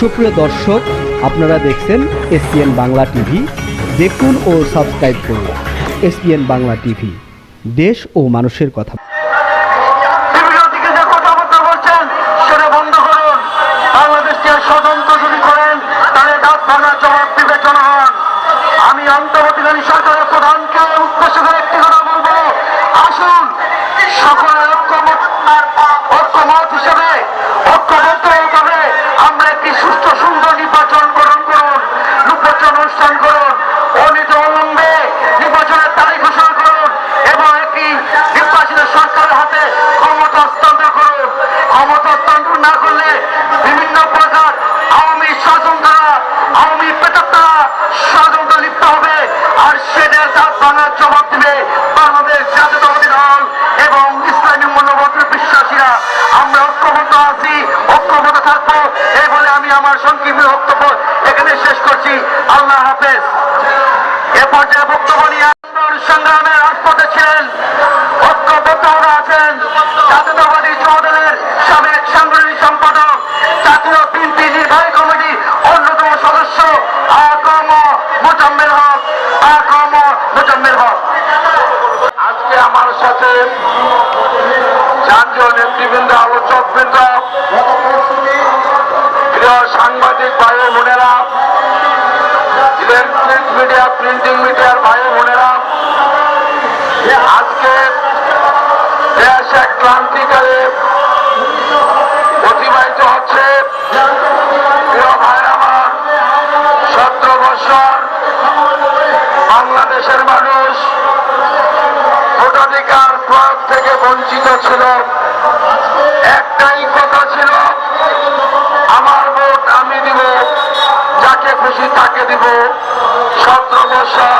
সুপ্রিয় দর্শক, আপনারা দেখছেন এসপিএন বাংলা টিভি। দেখুন ও সাবস্ক্রাইব করুন এসপিএন বাংলা টিভি। দেশ ও মানুষের কথা। আমি সরকারের প্রধানকে উদ্দেশ্য করে একটি কথা বলব। আসুন, সকলের ক্ষমতা হস্তান্তর না করলে বিভিন্ন প্রকার আওয়ামী ষড়যন্ত্ররা আওয়ামী পেটাত্তারা ষড়যন্ত্র লিপ্ত হবে আর সেটার দাঁত ভাঙার জবাব দিবে বাংলাদেশ জাতীয়তাবাদী দল এবং ইসলামী মূল্যবোধের বিশ্বাসীরা। আমরা ঐক্যবদ্ধ আছি, ঐক্যবদ্ধ থাকব এই বলে আমি আমার সংক্ষিপ্ত বক্তব্য এখানে শেষ করছি। আল্লাহ হাফেজ। এ পর্যায়ে বক্তব্য নিয়ে আন্দোলন সংগ্রামে রাজপথে ছিলেন ঐক্যবদ্ধরা আছেন জাতীয়তাবাদী মোজাম্মেল হক। আজকে আমার সাথে চারজন নেতৃবৃন্দ আলোচক বৃন্দ প্রিয় সাংবাদিক ভাই বোনেরা, ইলেকট্রিক মিডিয়া, প্রিন্টিং মিডিয়ার ভাই বোনেরা, আজকে দেশ এক ক্রান্তিকালে অতিবাহিত হচ্ছে। বঞ্চিত ছিল। একটাই কথা ছিল, আমার ভোট আমি দিব, যাকে খুশি তাকে দিব। সতেরো বছর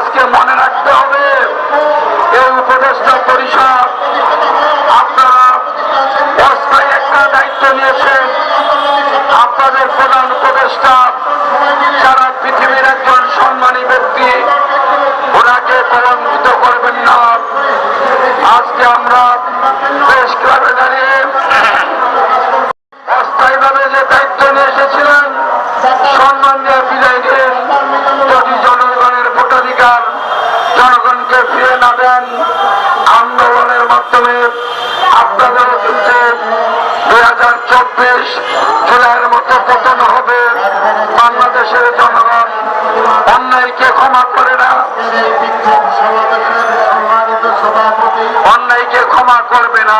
আজকে মনে রাখতে হবে, এই উপদেষ্টা পরিষদ আপনারা অস্থায়ী একটা দায়িত্ব নিয়েছেন। আপনাদের প্রধান উপদেষ্টা সারা পৃথিবীর একজন সম্মানী ব্যক্তি, ওনাকে কলঙ্কিত করবেন না। আজকে আমরা মাধ্যমে আপনাদের কিন্তু দুই হাজার চব্বিশ জুলাইয়ের মতো পতন হবে। বাংলাদেশের জনগণ অন্যায়কে ক্ষমা করে না। অন্যায়কে ক্ষমা করবে না।